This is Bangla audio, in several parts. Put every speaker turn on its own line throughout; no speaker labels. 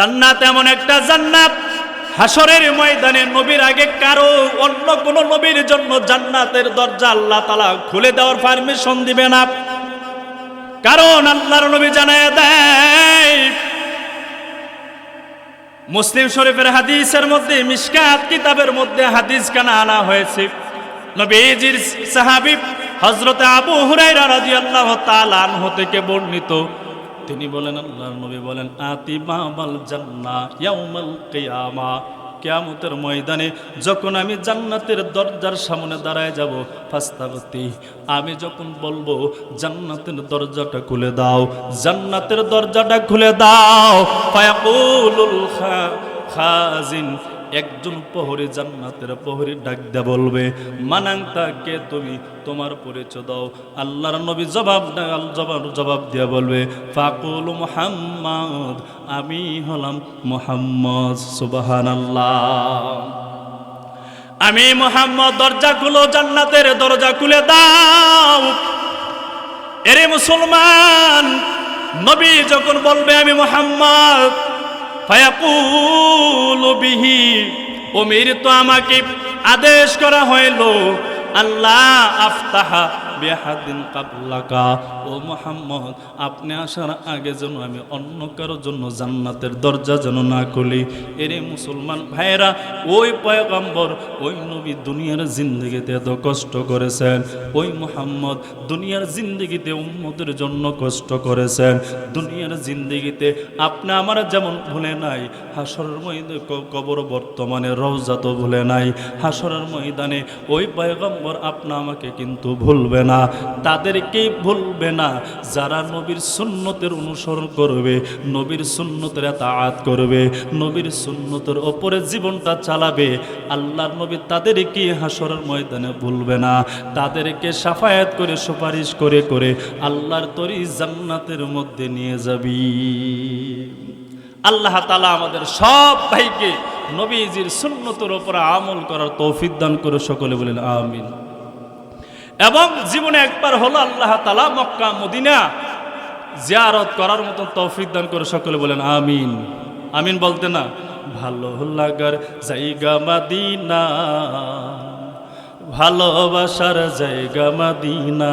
জান্নাত এমন একটা জান্নাত। হাসরের ময়দানে নবীর আগে কারও অন্য কোন নবীর জন্য জান্নাতের দরজা আল্লাহ তালা খুলে দেওয়ার পারমিশন দিবে না। কারণ আল্লাহর নবী জানায় দেয়, মুসলিম শরীফের হাদিসের মধ্যে, মিশকাত কিতাবের মধ্যে হাদিস কানা আনা হয়েছে। নবীজির সাহাবী হযরত আবু হুরায়রা রাদিয়াল্লাহু তাআলা আনহু থেকে বর্ণিত। তিনি বলেন, আল্লাহর নবী বলেন আতি বাবাল জান্নাহ ইয়াউমাল কিয়ামা। কিয়ামতের ময়দানে যখন আমি জান্নাতের দরজার সামনে দাঁড়ায় যাব ফাস্তাবতি আমি যখন বলব, জান্নাতের দরজাটা খুলে দাও, জান্নাতের দরজাটা খুলে দাও, ফায়াকুলুল খাজিন একজন প্রহরী জান্নাতের প্রহরী ডাক দে বলবে, মানাংতা কে তুমি? তোমার পরিচয় দাও। আল্লাহর নবী জবাব জবাব জবাব দিয়ে বলবে, ফাকুল মুহাম্মদ, আমি হলাম মুহাম্মদ, সুবহানাল্লাহ। আমি মোহাম্মদ, দরজা খুলো, জান্নাতের দরজা খুলে দাও। এরে মুসলমান, নবী যখন বলবে, আমি মোহাম্মদ বিহি ওমির তো আমাকে আদেশ করা হইল আল্লাহ আফতাহা বেহাদিন কাবলাকা। ও মোহাম্মদ, আপনি আসার আগে যেন আমি অন্য কারোর জন্য জান্নাতের দরজা যেন না খুলি। এরে মুসলমান ভাইয়েরা, ওই পয়গম্বর, ওই নবী দুনিয়ার জিন্দগিতে এত কষ্ট করেছেন। ওই মোহাম্মদ দুনিয়ার জিন্দগিতে উম্মতের জন্য কষ্ট করেছেন। দুনিয়ার জিন্দগিতে আপনি আমার যেমন ভুলে নাই, হাসরের ময়দানে কবর বর্তমানে রওজা তো ভুলে নাই। হাসরের ময়দানে ওই পয়গম্বর আপনা আমাকে কিন্তু ভুলবে না তাদেরকেই ভুলবে না। যারা নবীর সুন্নতের অনুসরণ করবে, নবীর সুন্নতের আত করবে, নবীর সুন্নতের ওপরে জীবনটা চালাবে, আল্লাহর নবী তাদেরকে হাসরের ময়দানে ভুলবে না। তাদেরকে সাফায়াত করে, সুপারিশ করে করে আল্লাহর তরি জান্নাতের মধ্যে নিয়ে যাবি। আল্লাহ তালা আমাদের সব ভাইকে নবীজির সুন্নতের ওপরে আমল করার তৌফিক দান করে সকলে বলেন, আমিন। এবং জীবনে একবার হলো আল্লাহ তালা মক্কা, মদিনা জিয়ারত করার মতো তৌফিক দান করে সকলে বলেন, আমিন। আমিন বলতে না, ভালো লাগার জায়গা মাদিনা, ভালোবাসার জায়গা মাদিনা।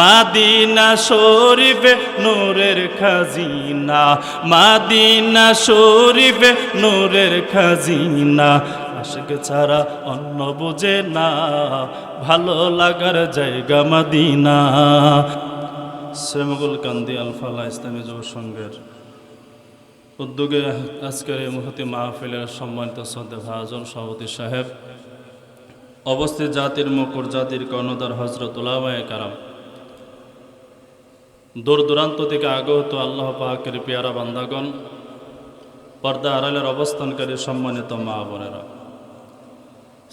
মাদিনা শরীফে নূরের খাজিনা, মাদিনা শরীফে নূরের খাজিনা। আশিক ছাড়া অন্য বুঝে না, ভালো লাগার জায়গা মাদিনা। শ্রেমগুল কান্দি আলফালা ইসলামী যুব সংঘের উদ্যোগে আজকের এই মুহূর্তে মাহফিলের সম্মানিত শ্রদ্ধা ভাজন সভাপতি সাহেব অবস্থিত জাতির মুকুর জাতির কর্ণধার হজরত উলামায়ে কারাম। দূর দূরান্ত থেকে আগত আল্লাহ পাকের পেয়ারা বান্দাগণ, পর্দা আড়ালের অবস্থানকারী সম্মানিত মা বোনেরা।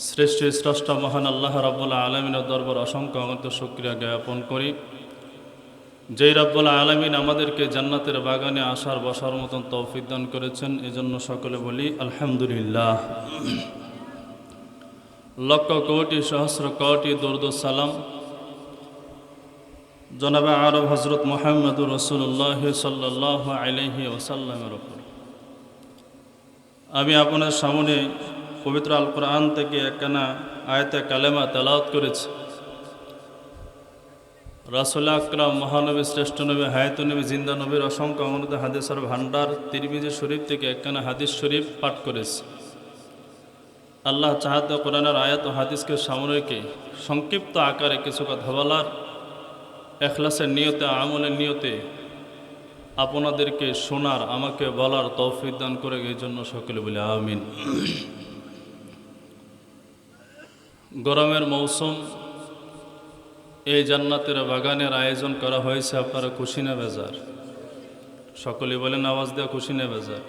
শ্রেষ্ঠ স্রষ্টা মহান আল্লাহ রাবুল্লাহ আলমিনের দরবার অসংখ্য অগন্ত শুক্রিয়া জ্ঞাপন করি। যেই রাব্বুল আলমিন আমাদেরকে জান্নাতের বাগানে আসার বসার মতন তৌফিক দান করেছেন, এজন্য সকলে বলি আলহামদুলিল্লাহ। লক্ষ কোটি সহস্র কোটি দর্দ সালাম। জনাবে আরব হজরত মোহাম্মদুর রসুল্লাহ সাল্লাহ আলহি ওসাল্লামের ওপর আমি আপনার সামনে পবিত্র আল কোরআন থেকে একখানা আয়তে কালেমা তেলাওত করেছি। রাসুল আকরাম, মহানবী, শ্রেষ্ঠ নবী, হায়াত নবী, জিন্দা নবীর অসংখ্য অমৃত হাদিসের ভান্ডার তিরমিজি শরীফ থেকে একখানা হাদিস শরীফ পাঠ করেছে। আল্লাহ চাহাতে কোরআনের আয়াত ও হাদিসকে সামরিকে সংক্ষিপ্ত আকারে কিছু কথা বলার এখলাসের নিয়তে, আমলের নিয়তে আপনাদেরকে শোনার, আমাকে বলার তৌফিক দান করে এই জন্য সকলে বলে, আমিন। গরমের মৌসুম, এই জান্নাতের বাগানের আয়োজন করা হয়েছে আপনারা খুশি বেজার? সকলে বলেন, আওয়াজ দেওয়া খুশি যা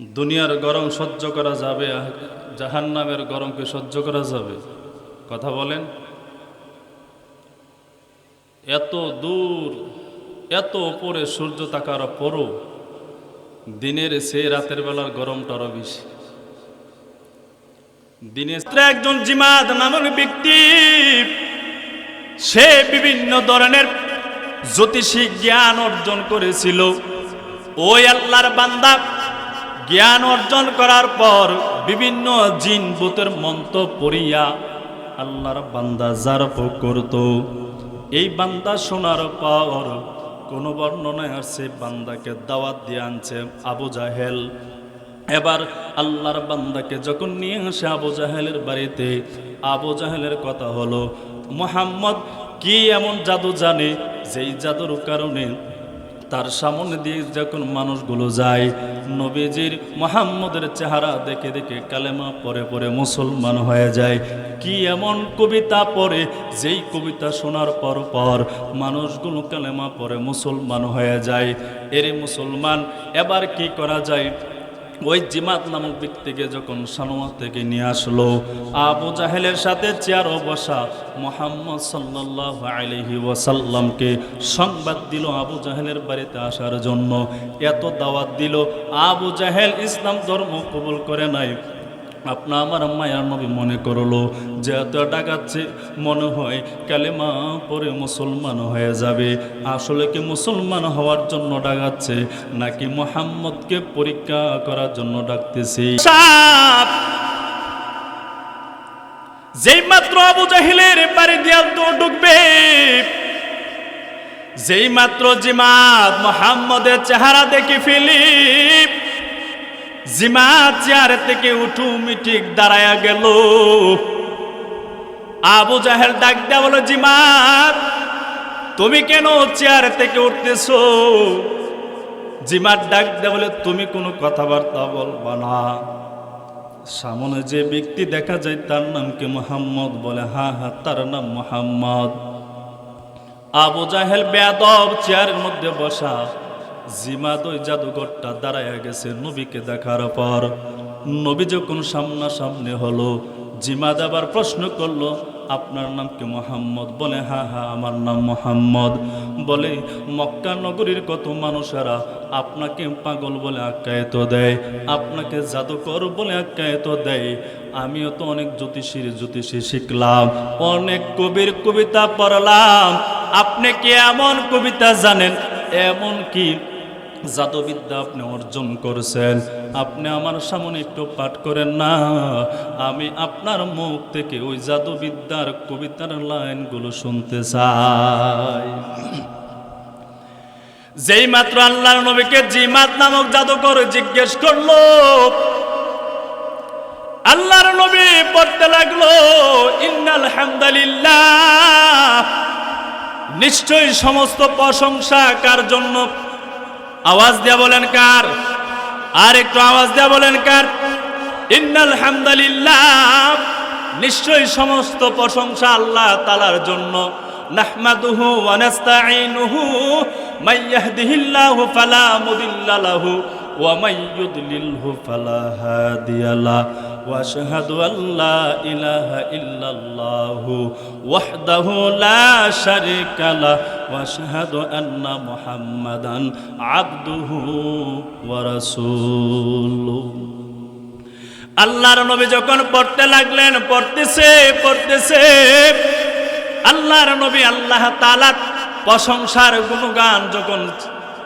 দুনিয়ার গরম সহ্য করা যাবে জাহান নামের গরমকে সহ্য করা যাবে। কথা বলেন। এত দূর, এত ওপরে সূর্য তাকার পরও দিনের সে রাতের বেলার গরমটা আরও বেশি। দিনে একজন জিমাদ নামক ব্যক্তি, সে বিভিন্ন ধরনের জ্যোতিষী জ্ঞান অর্জন করেছিল। ওই আল্লাহর বান্দা জ্ঞান অর্জন করার পর বিভিন্ন জিন ভূতের মন্ত্র পড়িয়া আল্লাহর বান্দা জারপ করত। এই বান্দা শোনার পর কোনো বর্ণনায় আসছে বান্দাকে দাওয়াত দিয়ে আনছে আবু জাহেল। এবার আল্লাহর বান্দাকে যখন নিয়ে আসে আবু জাহেলের বাড়িতে, আবু জাহেলের কথা হলো, মোহাম্মদ, কি এমন জাদু জানে যেই জাদুর কারণে তার সামনে দিয়ে যখন মানুষগুলো যায়, নবীজির মোহাম্মদের চেহারা দেখে দেখে কালেমা পরে পরে মুসলমান হয়ে যায়। কি এমন কবিতা পড়ে, যেই কবিতা শোনার পর পর মানুষগুলো কালেমা পরে মুসলমান হয়ে যায়। এরে মুসলমান, এবার কি করা যায়? ওই জিমাত নামক ব্যক্তিকে যখন সানোয়া থেকে নিয়ে আসলো, আবু জাহেলের সাথে চেয়ারও বসা মোহাম্মদ সাল্লাহ আলহি ওয়াসাল্লামকে সংবাদ দিল আবু জাহেলের বাড়িতে আসার জন্য। এত দাওয়াত দিল, আবু জাহেল ইসলাম ধর্ম কবুল করে নাই। আপনা আমার মায়ার নবী মনে করল, যে এত ডাকাচ্ছে মনে হয় কালেমা পরে মুসলমান হয়ে যাবে। আসলে কি মুসলমান হওয়ার জন্য ডাকাচ্ছে নাকি মোহাম্মদকে পরীক্ষা করার জন্য ডাকতেছি? যেই মাত্র আবু জাহিলের বাড়ি তো ঢুকবে, যেই মাত্র জিমাত মোহাম্মদের চেহারা দেখে ফিলিপ জিমা চেয়ার থেকে উঠু মিটিক দাঁড়ায়া গেল। আবু জাহেল ডাক দেয়া বলো, জিমাত, তুমি কেন চেয়ার থেকে উঠতেছ? জিমার ডাক দেয়া বলে, তুমি কোনো কথাবার্তা বলবা না। সামনে যে ব্যক্তি দেখা যায়, তার নাম কি মোহাম্মদ? বলে হা হা তার নাম মোহাম্মদ। আবু জাহেল বেদব চেয়ারের মধ্যে বসা জিমাদ জাদুঘরটা দাঁড়ায় গেছে নবীকে দেখার পর। নবী যখন সামনাসামনি হলো জিমাদ আবার প্রশ্ন করল, আপনার নাম কি মোহাম্মদ? বলে হ্যাঁ হা, আমার নাম মোহাম্মদ। বলে, মক্কা নগরীর কত মানুষেরা আপনাকে পাগল বলে আখ্যায়িত দেয়, আপনাকে জাদুকর বলে আখ্যায়িত দেয়। আমিও তো অনেক জ্যোতিষীর জ্যোতিষী শিখলাম, অনেক কবির কবিতা পড়লাম। আপনি কি এমন কবিতা জানেন? এমন কি জাদুবিদ্যা আপনি অর্জন করছেন। আপনি আমার সামনে একটু পাঠ করেন না। আমি আপনার মুখ থেকে ওই জাদুবিদ্যার কবিতার লাইনগুলো শুনতে চাই। যেই মাত্র আল্লাহর নবীকে জিমাত নামক জাদুকর জিজ্ঞেস করল, আল্লাহর নবী পড়তে লাগল ইন্নাল হামদালিল্লাহ নিশ্চয়ই সমস্ত প্রশংসা কার জন্য আওয়াজ দিয়া বলেন কার? আর একটু আওয়াজ দিয়া বলেন কার? ইন্নাল হামদালিল্লাহ নিশ্চয়ই সমস্ত প্রশংসা আল্লাহ তালার জন্য। নাহমাদুহু ওয়া নাস্তাঈনুহু, মান ইয়াহদিহিল্লাহু ফালা মুদিল্লা ওয়া মান ইউদলিলহু ফালা হাদিয়া واشهد ان لا اله الا الله وحده لا شريك له واشهد ان محمدا عبده ورسوله আল্লাহর নবী যখন পড়তে লাগলেন পড়তেছে পড়তেছে আল্লাহর নবী আল্লাহ তালার প্রশংসার গুণগান যখন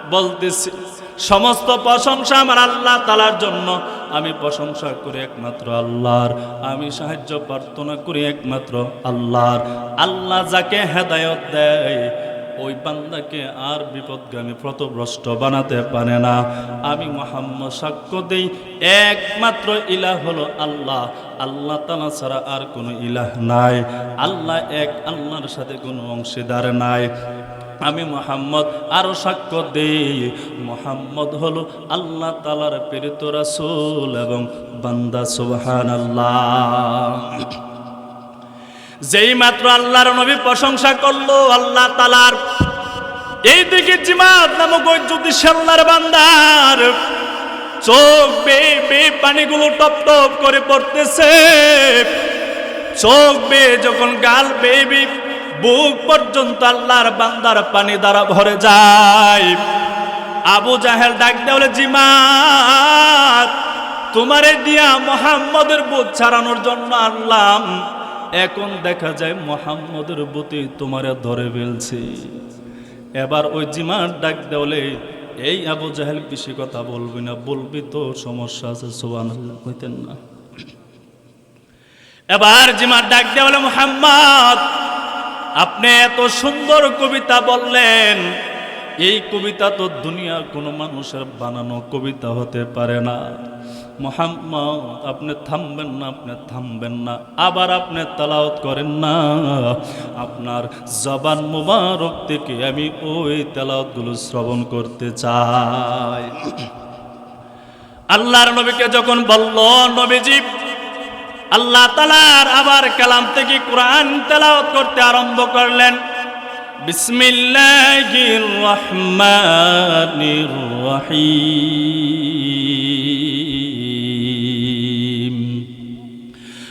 বলতেছে সমস্ত প্রশংসা আমার আল্লাহ তালার জন্য। আমি প্রশংসা করি একমাত্র আল্লাহর। আমি সাহায্য প্রার্থনা করি একমাত্র আল্লাহর। আল্লাহ যাকে হেদায়ত দেয়, ওই বান্দাকে আর বিপদগামী প্রতভ্রষ্ট বানাতে পারে না। আমি মোহাম্মদ সাক্ষ্য দেই, একমাত্র ইলাহ হলো আল্লাহ। আল্লাহ তালা ছাড়া আর কোনো ইলাহ নাই। আল্লাহ এক, আল্লাহর সাথে কোনো অংশীদার নাই। আমি মোহাম্মদ আরও সাক্ষ্য দেই। মোহাম্মদ হলো আল্লাহ তালার প্রেরিত রাসূল এবং বান্দা সুবহান আল্লাহ যেই মাত্র আল্লাহর নবী প্রশংসা করল, আল্লাহ তালার এইদিকে জিমাত নামক ওই জ্যোতিষাল্লার বান্দার চোখ বে বে পানিগুলো টপ টপ করে পড়তেছে। চোখ বে যখন গাল বেবি বুক পর্যন্ত আল্লাহর বান্দার পানি দ্বারা ভরে যায়। আবু জাহেল ডাক দেওয়ালে জিমাত, তোমারে দিয়া মোহাম্মদের বুথ ছাড়ানোর জন্য আনলাম। এখন দেখা যায় মোহাম্মদের বুতে তোমারে ধরে ফেলছে। এবার ওই জিমার ডাক দেওয়ালে এই আবু জাহেল বেশি কথা বলবি না, বলবি তো সমস্যা আছে সোয়ান হইতেন না। এবার জিমার ডাক দেওয়ালে মোহাম্মদ আপনি এত সুন্দর কবিতা বললেন, এই কবিতা তো দুনিয়ার কোনো মানুষের বানানো কবিতা হতে পারে না। মোহাম্মদ, আপনি থামবেন না, আপনি থামবেন না, আবার আপনি তালাওত করেন না। আপনার জবান মুবারক থেকে আমি ওই তেলাওতগুলো শ্রবণ করতে চাই। আল্লাহর নবীকে যখন বলল, নবীজি আল্লাহ তালার আবার কালাম থেকে কোরআন তেলাও করতে আরম্ভ করলেন। বিসমিল্লাহির রহমানির রহিম।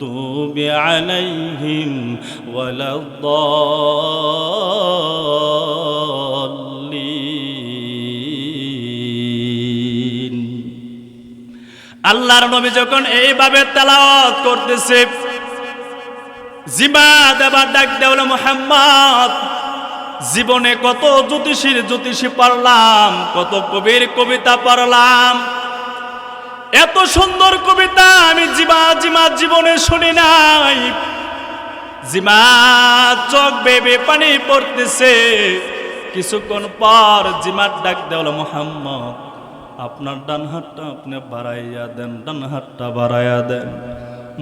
المغضوب عليهم ولا الضالين আল্লাহর নবী যখন এইভাবে তেলাওয়াত করতেছে জিবা দেবার ডাক দেওয়ালে মোহাম্মদ জীবনে কত জ্যোতিষীর জ্যোতিষী পড়লাম কত কবির কবিতা পড়লাম এত সুন্দর কবিতা আমি জিমা জিমা জীবনে শুনি নাই। জিমা চোখ বেবে পানি পড়তেছে। কিছুক্ষণ পর জিমার ডাক দেওয়াল মোহাম্মদ, আপনার ডান হাতটা আপনি বাড়াইয়া দেন, ডান হাতটা বাড়াইয়া দেন।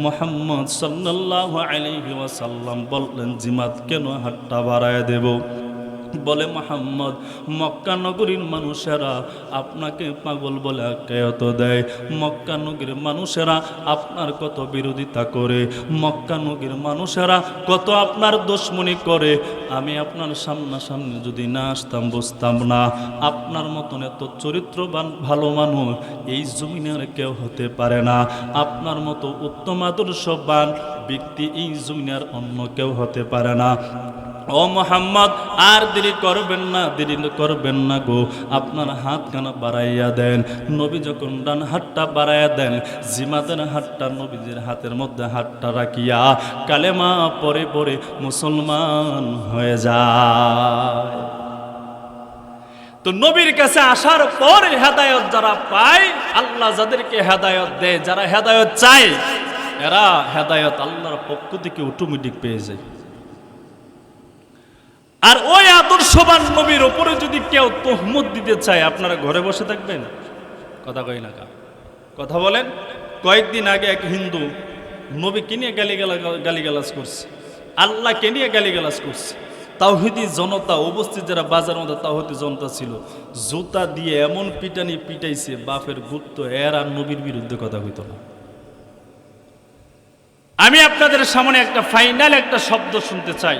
মোহাম্মদ সাল্লাল্লাহু আলাইহি ওয়াসাল্লাম বললেন, জিমাত কেন হাতটা বাড়াইয়া দেব? বলে, মোহাম্মদ, মক্কা নগরীর মানুষেরা আপনাকে পাগল বলে আখ্যায়ত দেয়। মক্কা নগরীর মানুষেরা আপনার কত বিরোধিতা করে। মক্কা নগরীর মানুষেরা কত আপনার দুশ্মনী করে। আমি আপনার সামনাসামনি যদি না আসতাম, বুঝতাম না। আপনার মতন এত চরিত্রবান, ভালো মানুষ এই জমিনের কেউ হতে পারে না। আপনার মতো উত্তম আদর্শবান ব্যক্তি এই জমিনের অন্য কেউ হতে পারে না। ও মোহাম্মদ, আর দেরি করবেন না, দেরি করবেন না গো। আপনার হাত কানা বাড়াইয়া দেন। নবী যখন ডান হাতটা বাড়াইয়া দেন, জিমাদের হাতটা নবীজির হাতের মধ্যে হাতটা রাখিয়া কালেমা পরে পরে মুসলমান হয়ে যায়। তো নবীর কাছে আসার পর হেদায়ত যারা পায়, আল্লাহ যাদেরকে হেদায়ত দেয়, যারা হেদায়ত চায়, এরা হেদায়ত আল্লাহর পক্ষ থেকে অটোমেটিক পেয়ে যায়। আর ওই আদর্শবান নবীর ওপরে যদি কেউ তহমত দিতে চায়, আপনারা ঘরে বসে থাকবেন? কথা কই না কথা বলেন? কয়েকদিন আগে এক হিন্দু নবীকে নিয়ে গালি গালিগালাজ করছে। আল্লাহকে নিয়ে গালিগালাজ করছে। তাওহিদি জনতা উপস্থিত যারা বাজার মধ্যে তাওহিদি জনতা ছিল, জুতা দিয়ে এমন পিটানি পিটাইছে, বাপের গুপ্ত এর আর নবীর বিরুদ্ধে কথা হইতো না। আমি আপনাদের সামনে একটা ফাইনাল একটা শব্দ শুনতে চাই।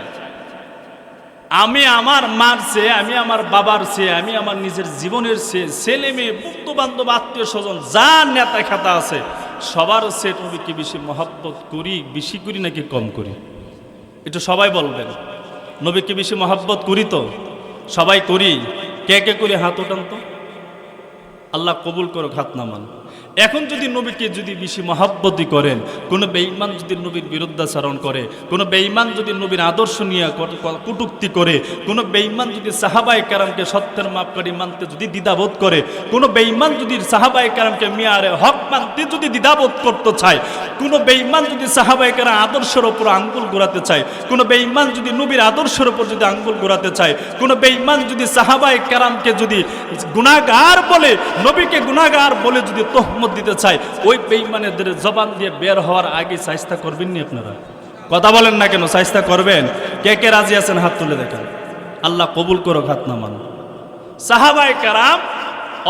আমি আমার মার চেয়ে আমি আমার বাবার চেয়ে আমি আমার নিজের জীবনের চেয়ে ছেলে মেয়ে বন্ধু বান্ধব আত্মীয় স্বজন যা নেতা খাতা আছে, সবার চেয়ে নবীকে বেশি মহব্বত করি, বেশি করি নাকি কম করি? এটা সবাই বলবেন। নবীকে বেশি মহব্বত করি তো? সবাই করি। কে কে করি? হাত ওঠান তো। আল্লাহ কবুল করো হাত নামান। এখন যদি নবীকে যদি বেশি মহাব্বতি করেন, কোনো বেঈমান যদি নবীর বিরুদ্ধাচরণ করে, কোনো বেঈমান যদি নবীর আদর্শ নিয়ে কটূক্তি করে, কোনো বেঈমান যদি সাহাবাই কারামকে সত্যের মাপকারী মানতে যদি দ্বিধাবোধ করে, কোনো বেঈমান যদি সাহাবাই কারামকে মিয়ারে হক মানতে যদি দ্বিধাবোধ করতে চায়, কোনো বেঈমান যদি সাহাবাই কারাম আদর্শের ওপর আঙ্গুল ঘোরাতে চায়, কোনো বেঈমান যদি নবীর আদর্শের ওপর যদি আঙ্গুল ঘোরাতে চায়, কোনো বেঈমান যদি সাহাবাই কারামকে যদি গুণাগার বলে, নবীকে গুণাগার বলে যদি তহমত দিতে চায় ওই বেঈমানেদের জবান দিয়ে বের হওয়ার আগে চেষ্টা করবেন নি আপনারা? কথা বলেন না কেন চেষ্টা করবেন? কে কে রাজি আছেন হাত তুলে দেখেন। আল্লাহ কবুল করো হাত না মান সাহাবাই কারাম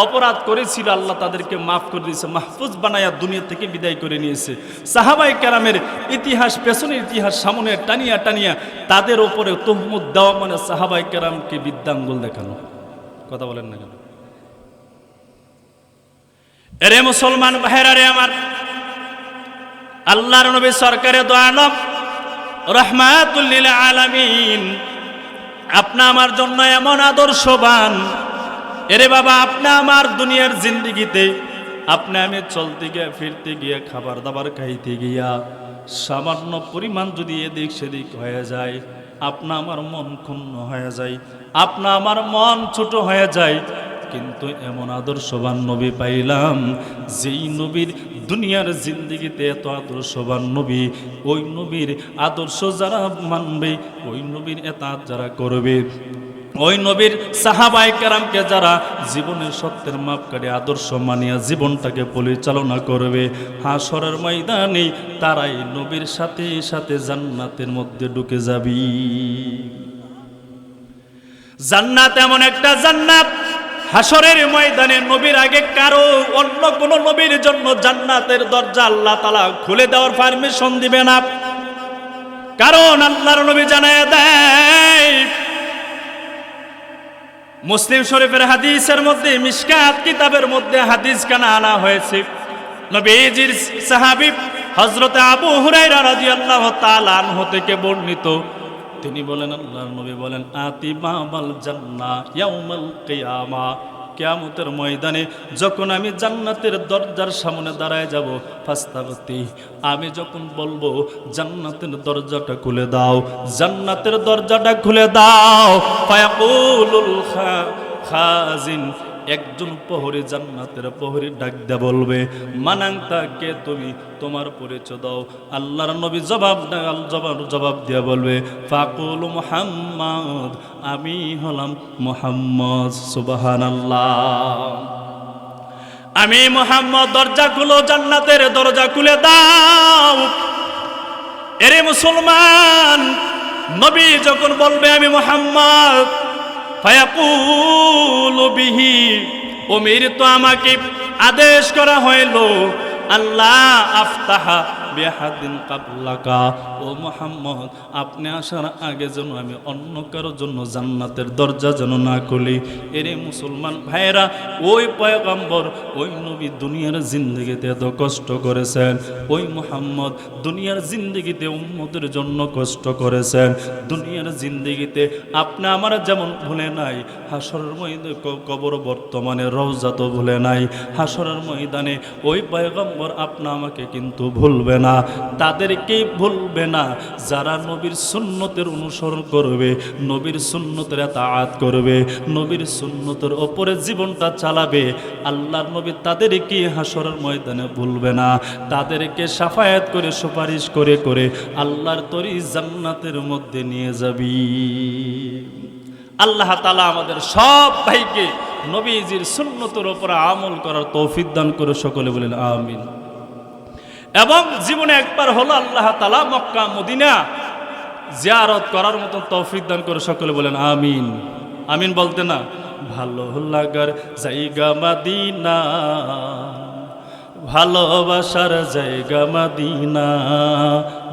অপরাধ করেছিল, আল্লাহ তাদেরকে মাফ করে দিয়েছে, মাহফুজ বানায়া দুনিয়া থেকে বিদায় করে নিয়েছে। সাহাবাই কারামের ইতিহাস, পেছনের ইতিহাস সামনে টানিয়া টানিয়া তাদের ওপরে তহমুদ দেওয়া মানে সাহাবাই কারামকে বিদ্যাঙ্গুল দেখানো। কথা বলেন না কেন? এরে মুসলমান ভাইরা রে আমার, আল্লাহর নবী সরকারে দোয়ানব রহমাতুল্লিল আলামিন, আপনা আমার জন্য এমন আদর্শবান। এরে বাবা, আপনি আমার দুনিয়ার জিন্দিগিতে, আপনি আমি চলতে গিয়ে, ফিরতে গিয়ে, খাবার দাবার খাইতে গিয়া, সামান্য পরিমাণ যদি এদিক সেদিক হয়ে যায়, আপনা আমার মন ক্ষুণ্ণ হয়ে যায়, আপনা আমার মন ছোট হয়ে যায় কিন্তু এমন আদর্শবান নবী পাইলাম, যেই নবীর দুনিয়ার জিন্দিগিতে এত আদর্শবান নবী, ওই নবীর আদর্শ যারা মানবে, ওই নবীর এত যারা করবে। ওই নবীর সাহাবাই কারামকে যারা জীবনের সত্যের মাপকারী আদর্শ মানিয়া জীবনটাকে পরিচালনা করবে হাসরের ময়দানে তারাই নবীর সাথে সাথে জান্নাতের মধ্যে ঢুকে যাবি। জান্নাত এমন একটা জান্নাত হাসরের ময়দানে নবীর আগে কারও অন্য কোন নবীর জন্য জান্নাতের দরজা আল্লাহ তালা খুলে দেওয়ার পারমিশন দিবে না। কারণ আল্লাহর নবী জানায় দেয়, মুসলিম শরীফের হাদিসের মধ্যে, মিশকাত কিতাবের মধ্যে হাদিস কানা আনা হয়েছে। নবীজির সাহাবী হযরত আবু হুরায়রা রাদিয়াল্লাহু তাআলা আনহু থেকে বর্ণিত। তিনি বলেন, আল্লাহর নবী বলেন আতি বাবাল জান্নাহ ইয়াউমাল কিয়ামা। কিয়ামতের ময়দানে যখন আমি জান্নাতের দরজার সামনে দাঁড়ায় যাব, ফাস্তাগতি, আমি যখন বলব, জান্নাতের দরজাটা খুলে দাও, জান্নাতের দরজাটা খুলে দাও, ফায়াকুলুল খাজিন একজন প্রহরী জান্নাতের প্রহরী ডাক দেয়া বলবে মানাংতা কে তুমি তোমার পরিচয় দাও। আল্লাহর নবী জবাব জবাব জবাব দিয়ে বলবে, ফাকুল মুহাম্মদ, আমি হলাম মুহাম্মদ সুবাহান আমি মোহাম্মদ, দরজা খুলো, জান্নাতের দরজা খুলে দাও। এরে মুসলমান, নবী যখন বলবে, আমি মোহাম্মদ বিহি। ওমির তো আমাকে আদেশ করা হইল আল্লাহ আফতাহা বেহাদিন কাবলাকা। ও মোহাম্মদ, আপনি আসার আগে যেন আমি অন্য কারোর জন্য জান্নাতের দরজা যেন না খুলি। এরে মুসলমান ভাইয়েরা, ওই পয়গম্বর, ওই নবী দুনিয়ার জিন্দগিতে এত কষ্ট করেছেন। ওই মোহাম্মদ দুনিয়ার জিন্দগিতে উম্মতের জন্য কষ্ট করেছেন। দুনিয়ার জিন্দগিতে আপনি আমার যেমন ভুলে নাই হাসরের ময়দানে কবর বর্তমানে রওজা তো ভুলে নাই। হাসরের ময়দানে ওই পয়গম্বর আপনা আমাকে কিন্তু ভুলবে না, তাদেরকে ভুলবে না। যারা নবীর সুন্নতের অনুসরণ করবে, নবীর সুন্নতের আত করবে, নবীর সুন্নতের ওপরে জীবনটা চালাবে, আল্লাহর নবী তাদেরকে হাসরের ময়দানে ভুলবে না। তাদেরকে সাফায়াত করে, সুপারিশ করে করে আল্লাহর তরি জান্নাতের মধ্যে নিয়ে যাবি। আল্লাহ তালা আমাদের সব ভাইকে নবীজির সুন্নতের ওপরে আমল করার তৌফিক দান করে সকলে বলেন, আমিন। এবং জীবনে একবার হলো আল্লাহ তালা মক্কা, মদিনা জিয়ারত করার মতন তৌফিক দান করে সকলে বলেন, আমিন। আমিন বলতে না, ভালো লাগার জায়গা মাদিনা, ভালোবাসার জায়গা মাদিনা।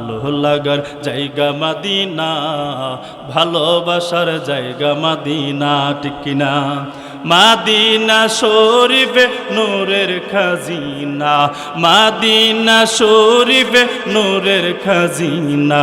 ভালো লাগার জায়গা মাদিনা, ভালোবাসার জায়গা মাদিনা টিকিনা মাদিনা শরীফে নূরের খাজিনা, মাদিনা শরীফে নূরের খাজিনা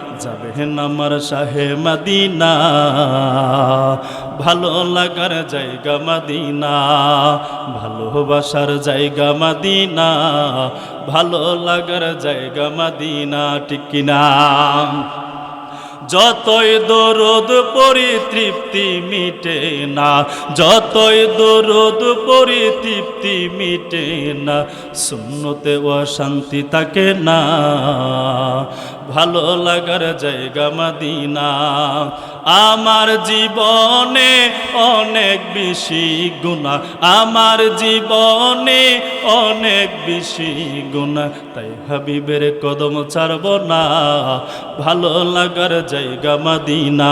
যাবেন আমার শাহে মাদিনা, ভালো লাগার জায়গা মাদিনা, ভালোবাসার জায়গা মাদিনা, ভালো লাগার জায়গা মাদিনা, ঠিক কিনা? যতই দরদ পরি তৃপ্তি মিটে না, যতই দরদ পরি তৃপ্তি মিটে না শূন্যতে অশান্তি থাকে না। ভালো লাগার জায়গা মাদিনা। আমার জীবনে অনেক বেশি গুণা আমার জীবনে অনেক বেশি গুণা তাই হাবিবের কদম ছাড়ব না। ভালো লাগার জায়গা মাদিনা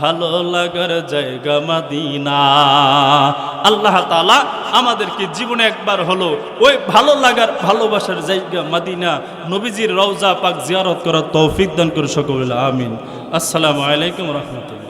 ভালো লাগার জায়গা মাদিনা। আল্লাহ তালা আমাদেরকে জীবনে একবার হলো ওই ভালো লাগার, ভালোবাসার জায়গা মাদিনা নবীজির রওজা পাক জিয়ারত করার তৌফিক দান করে সকল, আমিন। আসসালামু আলাইকুম রহমতুল্লাহ।